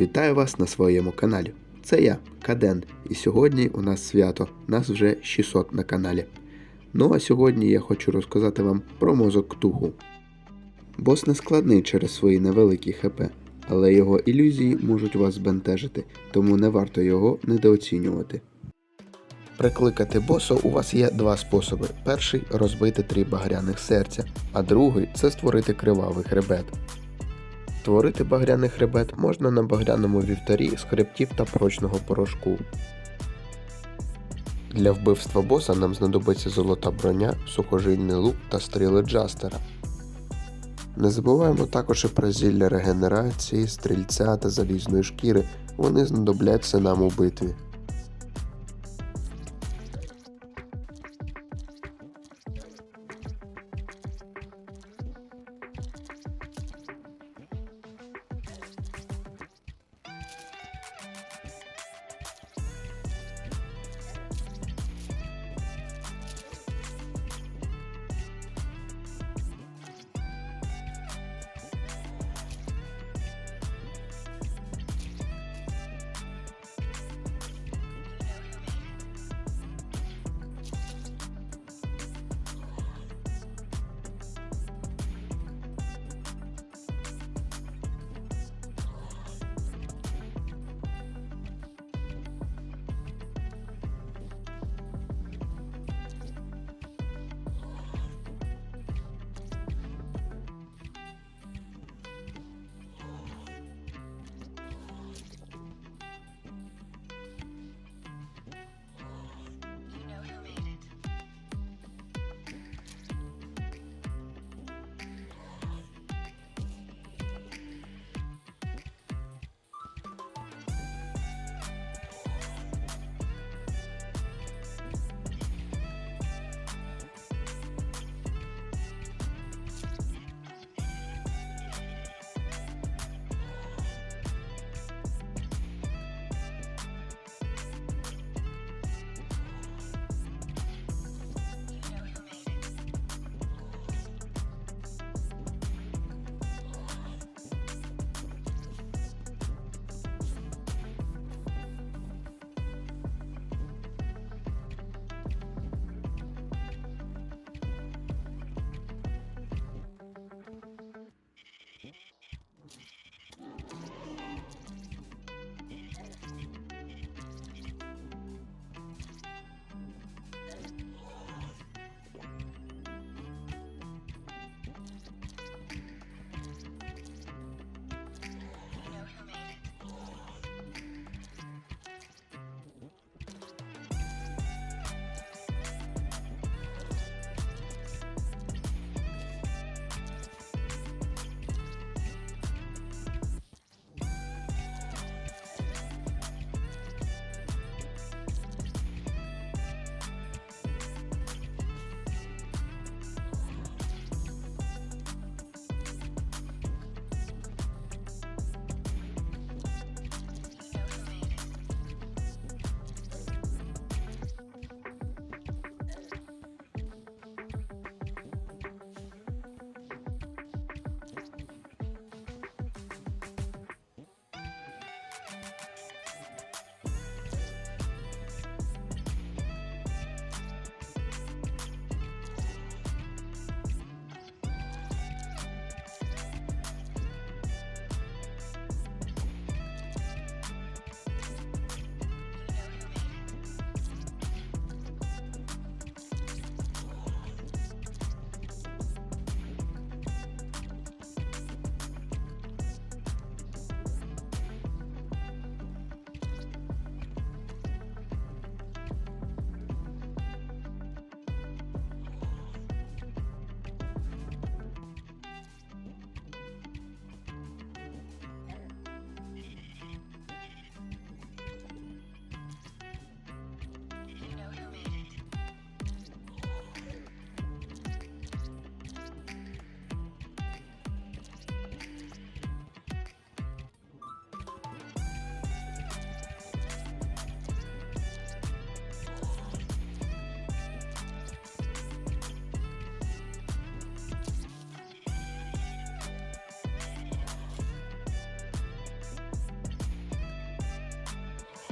Вітаю вас на своєму каналі. Це я, Каден, і сьогодні у нас свято, нас вже 600 на каналі. Ну а сьогодні я хочу розказати вам про мозок ктугу. Бос не складний через свої невеликі ХП, але його ілюзії можуть вас збентежити, тому не варто його недооцінювати. Прикликати боса у вас є два способи: перший розбити три багряних серця, а другий це створити кривавий хребет. Творити багряний хребет можна на багряному вівторі з хребтів та прочного порошку. Для вбивства боса нам знадобиться золота броня, сухожильний лук та стріли джастера. Не забуваємо також і про зілля регенерації, стрільця та залізної шкіри, вони знадобляться нам у битві.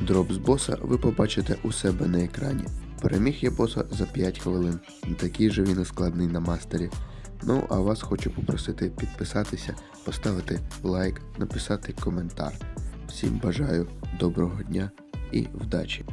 Дроп з боса ви побачите у себе на екрані. Переміг я боса за 5 хвилин. Такий же він і складний на мастері. Ну а вас хочу попросити підписатися, поставити лайк, написати коментар. Всім бажаю доброго дня і вдачі!